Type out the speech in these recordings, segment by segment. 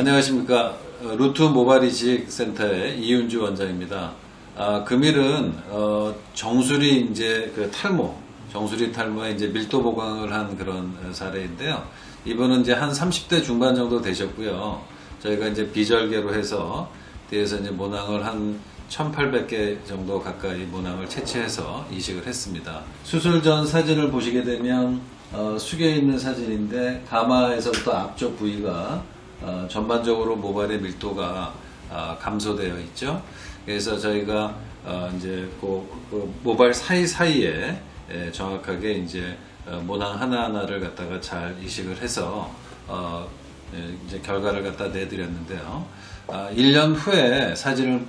안녕하십니까. 어, 루트 모바일 이직 센터의 이윤주 원장입니다. 아, 금일은, 어, 정수리 이제 그 탈모, 정수리 탈모에 이제 밀도 보강을 한 그런 어, 사례인데요. 이분은 이제 한 30대 중반 정도 되셨고요. 저희가 이제 비절개로 해서 뒤에서 이제 모낭을 한 1800개 정도 가까이 모낭을 채취해서 이식을 했습니다. 수술 전 사진을 보시게 되면 어, 숙여 있는 사진인데 가마에서부터 앞쪽 부위가 어, 전반적으로 모발의 밀도가 아, 감소되어 있죠. 그래서 저희가 어, 이제 그, 그 모발 사이 사이에 예, 정확하게 이제 어, 모낭 하나 하나를 갖다가 잘 이식을 해서 어, 예, 이제 결과를 갖다 내드렸는데요. 아, 1년 후에 사진을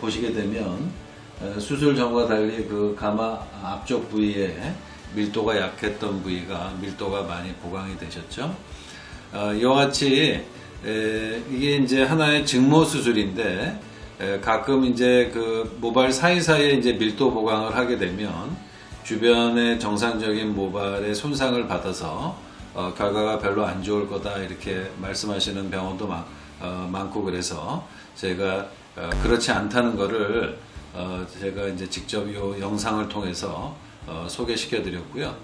보시게 되면 어, 수술 전과 달리 그 가마 앞쪽 부위에 밀도가 약했던 부위가 밀도가 많이 보강이 되셨죠. 어, 이와 같이 에, 이게 이제 하나의 증모 수술인데 에, 가끔 이제 그 모발 사이사이에 이제 밀도 보강을 하게 되면 주변의 정상적인 모발에 손상을 받아서 어, 결과가 별로 안 좋을 거다 이렇게 말씀하시는 병원도 많, 어, 많고 그래서 제가 어, 그렇지 않다는 거를 어, 제가 이제 직접 이 영상을 통해서 어, 소개시켜 드렸고요.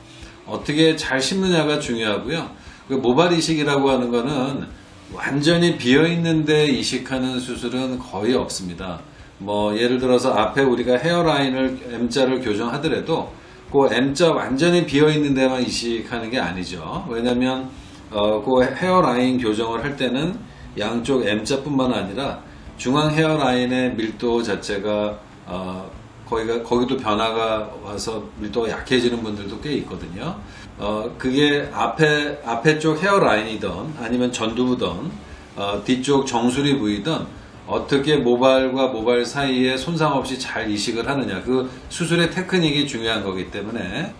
어떻게 잘 심느냐가 중요하고요. 그 모발 이식이라고 하는 거는 완전히 비어 있는데 이식하는 수술은 거의 없습니다. 뭐 예를 들어서 앞에 우리가 헤어라인을 M자를 교정하더라도 그 M자 완전히 비어 있는 데만 이식하는 게 아니죠. 왜냐면 어, 그 헤어라인 교정을 할 때는 양쪽 M자뿐만 아니라 중앙 헤어라인의 밀도 자체가 어, 거기가 거기도 변화가 와서 밀도가 약해지는 분들도 꽤 있거든요. 어, 그게 앞에 앞에 쪽 헤어라인이든 아니면 전두부든 어, 뒤쪽 정수리 부위든 어떻게 모발과 모발 사이에 손상 없이 잘 이식을 하느냐 그 수술의 테크닉이 중요한 거기 때문에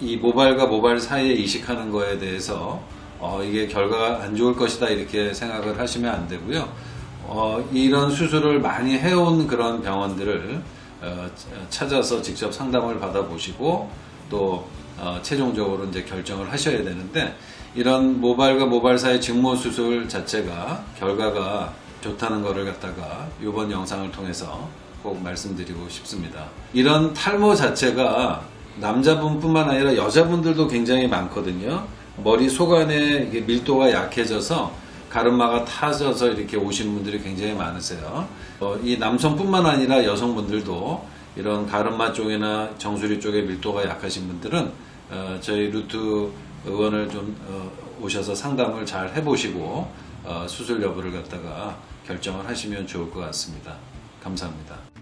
이 모발과 모발 사이에 이식하는 거에 대해서 어, 이게 결과가 안 좋을 것이다 이렇게 생각을 하시면 안 되고요. 어, 이런 수술을 많이 해온 그런 병원들을 어, 찾아서 직접 상담을 받아보시고 또 어, 최종적으로 이제 결정을 하셔야 되는데 이런 모발과 모발 사이 증모 수술 자체가 결과가 좋다는 것을 갖다가 이번 영상을 통해서 꼭 말씀드리고 싶습니다. 이런 탈모 자체가 남자분뿐만 아니라 여자분들도 굉장히 많거든요. 머리 속안에 밀도가 약해져서 가르마가 타져서 이렇게 오시는 분들이 굉장히 많으세요. 어, 이 남성뿐만 아니라 여성분들도 이런 가르마 쪽이나 정수리 쪽에 밀도가 약하신 분들은 어, 저희 루트 의원을 좀 어, 오셔서 상담을 잘 해보시고 어, 수술 여부를 갖다가 결정을 하시면 좋을 것 같습니다. 감사합니다.